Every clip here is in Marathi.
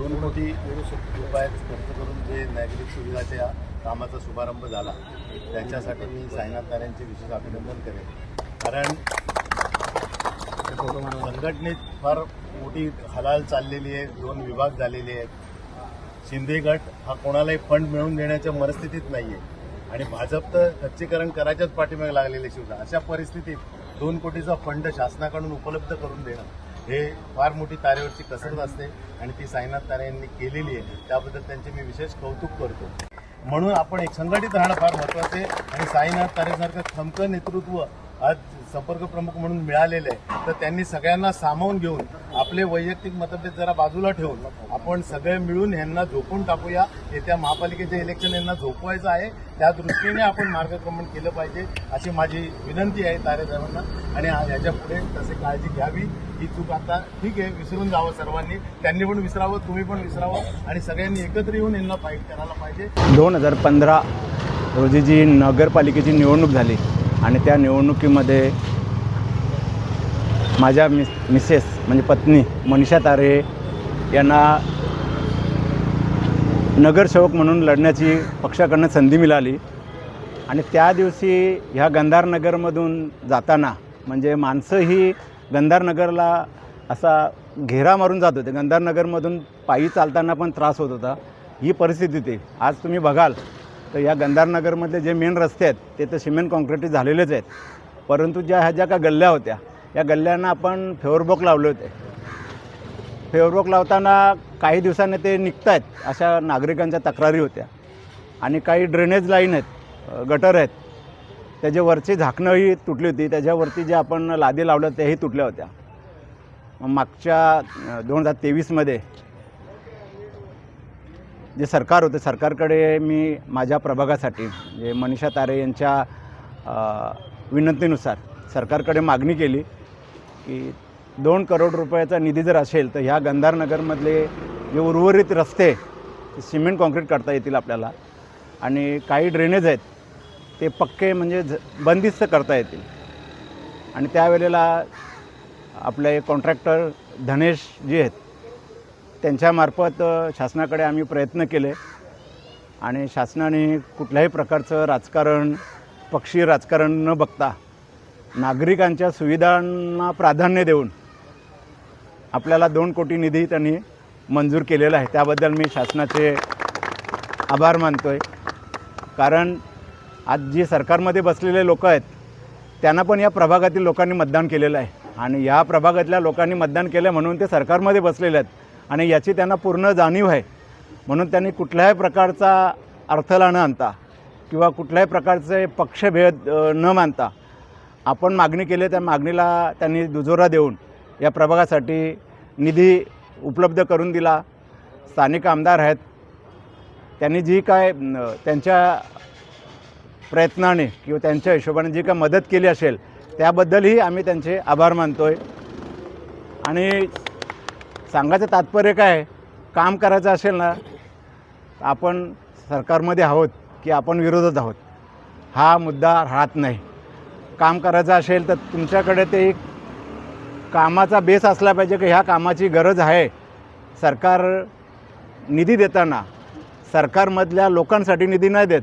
दोन कोटी रुपयात खर्च करून जे नागरिक सुविधाच्या कामाचा शुभारंभ झाला त्याच्यासाठी मी साईनाथ नारायणचे विशेष अभिनंदन करेन. कारण संघटनेत फार मोठी हलाल चाललेली आहे दोन विभाग झालेले आहेत. शिंदे गट हा कोणालाही फंड मिळवून देण्याच्या मनस्थितीत नाही आहे आणि भाजप तर खच्चीकरण करायच्याच पाठीमागे लागलेले शिवसेना. अशा परिस्थितीत दोन कोटीचा फंड शासनाकडून उपलब्ध करून देणं हे फार मोठी तारेवरची कसरत असते आणि ती साईनाथ तारे यांनी केलेली आहे. त्याबद्दल त्यांचे मी विशेष कौतुक करतो. म्हणून आपण एक संघटित राहणं फार महत्वाचं आहे आणि साईनाथ तारेसारखं थमकं नेतृत्व आज संपर्क प्रमुख म्हणून मिळालेले आहे तर त्यांनी सगळ्यांना सामावून घेऊन आपले वैयक्तिक मतभेद जरा बाजूला ठेवून आपण सगळे मिळून यांना झोपून टाकूया. येत्या महापालिकेचे इलेक्शन यांना झोपवायचं आहे. त्या दृष्टीने आपण मार्गक्रमण केलं पाहिजे अशी माझी विनंती आहे तारेसाहेबांना आणि आ- याच्यापुढे तसे काळजी घ्यावी. ही चूक आता ठीक आहे विसरून जावं सर्वांनी. त्यांनी पण विसरावं तुम्ही पण विसरावं. आणि सगळ्यांनी एकत्र येऊन यांना फाईट करायला पाहिजे. दोन हजार पंधरा रोजी जी नगरपालिकेची निवडणूक झाली आणि त्या निवडणुकीमध्ये माझ्या मिस मिसेस म्हणजे पत्नी मनीषा तारे यांना नगरसेवक म्हणून लढण्याची पक्षाकडनं संधी मिळाली. आणि त्या दिवशी ह्या गंधारनगरमधून जाताना म्हणजे माणसं ही गंधारनगरला असा घेरा मारून जात होते. गंधार नगरमधून पायी चालताना पण त्रास होत होता. ही परिस्थिती होती. आज तुम्ही बघाल तर या गंधार नगरमधले जे मेन रस्ते आहेत ते तर सिमेंट कॉन्क्रीट झालेलेच आहेत. परंतु ज्या ह्या ज्या का गल्ल्या होत्या या गल्ल्यांना आपण फेवरबॉक लावले होते. फेवरबॉक लावताना काही दिवसांनी ते निघत आहेत अशा नागरिकांच्या तक्रारी होत्या. आणि काही ड्रेनेज लाईन आहेत गटर आहेत त्याच्यावरची झाकणंही तुटली होती. त्याच्यावरती जे आपण लादी लावल्या त्याही तुटल्या होत्या. मागच्या दोन हजार तेवीसमध्ये जे सरकार होतं सरकारकडे मी माझ्या प्रभागासाठी जे मनीषा तारे यांच्या विनंतीनुसार सरकारकडे मागणी केली की दोन करोड रुपयाचा निधी जर असेल तर ह्या गंधार नगरमधले जे उर्वरित रस्ते ते सिमेंट कॉन्क्रीट करता येतील आपल्याला. आणि काही ड्रेनेज आहेत ते पक्के म्हणजे झ बंदिस्त करता येतील. आणि त्यावेळेला आपले कॉन्ट्रॅक्टर धनेश जे आहेत त्यांच्यामार्फत शासनाकडे आम्ही प्रयत्न केले. आणि शासनाने कुठल्याही प्रकारचं राजकारण पक्षी राजकारण न बघता नागरिकांच्या सुविधांना प्राधान्य देऊन आपल्याला दोन कोटी निधी त्यांनी मंजूर केलेला आहे. त्याबद्दल मी शासनाचे आभार मानतो आहे कारण आज जे सरकारमध्ये बसलेले लोक आहेत त्यांना पण या प्रभागातील लोकांनी मतदान केलेलं आहे. आणि या प्रभागातल्या लोकांनी मतदान केलं म्हणून ते सरकारमध्ये बसलेले आहेत. आणि याची त्यांना पूर्ण जाणीव आहे. म्हणून त्यांनी कुठल्याही प्रकारचा अडथळा न आणता किंवा कुठल्याही प्रकारचे पक्षभेद न मानता आपण मागणी केली त्या मागणीला त्यांनी दुजोरा देऊन या प्रभागासाठी निधी उपलब्ध करून दिला. स्थानिक आमदार आहेत. त्यांनी जी काय त्यांच्या प्रयत्नाने किंवा त्यांच्या हिशोबाने जी काय मदत केली असेल त्याबद्दलही आम्ही त्यांचे आभार मानतो आहे आणि सांगायचं तात्पर्य काय? काम करायचं असेल ना आपण सरकारमध्ये आहोत की आपण विरोधात आहोत. हा मुद्दा राहत नाही. काम करायचं असेल तर तुमच्याकडे ते एक कामाचा बेस असला पाहिजे की ह्या कामाची गरज आहे. सरकार निधी देताना सरकारमधल्या लोकांसाठी निधी नाही देत.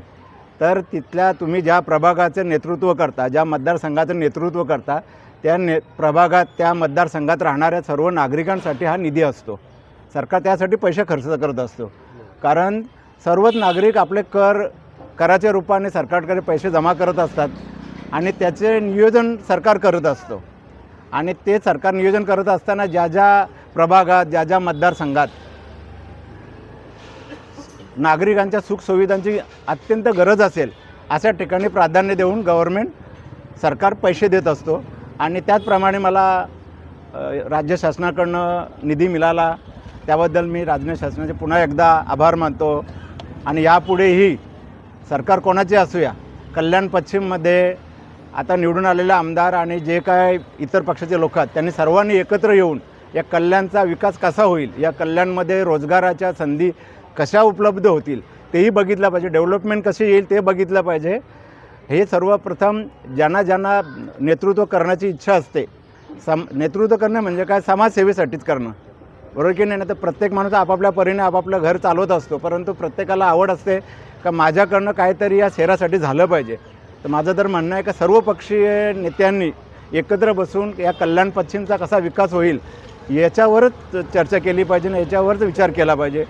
तर तिथल्या तुम्ही ज्या प्रभागाचं नेतृत्व करता ज्या मतदारसंघाचं नेतृत्व करता त्या ने प्रभागात त्या मतदारसंघात राहणाऱ्या सर्व नागरिकांसाठी हा निधी असतो. सरकार त्यासाठी पैसे खर्च करत असतो. कारण सर्वच नागरिक आपले कर कराच्या रूपाने सरकारकडे पैसे जमा करत असतात आणि त्याचे नियोजन सरकार करत असतो. आणि ते सरकार नियोजन करत असताना ज्या ज्या प्रभागात ज्या ज्या मतदारसंघात नागरिकांच्या सुखसुविधांची अत्यंत गरज असेल अशा ठिकाणी प्राधान्य देऊन गव्हर्मेंट सरकार पैसे देत असतो. आणि त्याचप्रमाणे मला राज्य शासनाकडनं निधी मिळाला. त्याबद्दल मी राज्य शासनाचे पुन्हा एकदा आभार मानतो. आणि यापुढेही सरकार कोणाचे असूया? कल्याण पश्चिममध्ये आता निवडून आलेले आमदार आणि जे काय इतर पक्षाचे लोक आहेत त्यांनी सर्वांनी एकत्र येऊन या कल्याणचा विकास कसा होईल? या कल्याणमध्ये रोजगाराच्या संधी कशा उपलब्ध होतील? तेही बघितलं पाहिजे. डेव्हलपमेंट कशी येईल ते बघितलं पाहिजे. हे सर्वप्रथम ज्यांना ज्यांना नेतृत्व करण्याची इच्छा असते सम नेतृत्व करणं म्हणजे काय? समाजसेवेसाठीच करणं. बरोबर की नाही? ना तर प्रत्येक माणूस आपापल्या परीने आपापलं घर चालवत असतो परंतु प्रत्येकाला आवड असते का माझ्याकडनं काहीतरी या शहरासाठी झालं पाहिजे. तर माझं तर म्हणणं आहे का सर्व पक्षीय नेत्यांनी एकत्र बसून या कल्याण पश्चिमचा कसा विकास होईल याच्यावरच चर्चा केली पाहिजे आणि याच्यावरच विचार केला पाहिजे.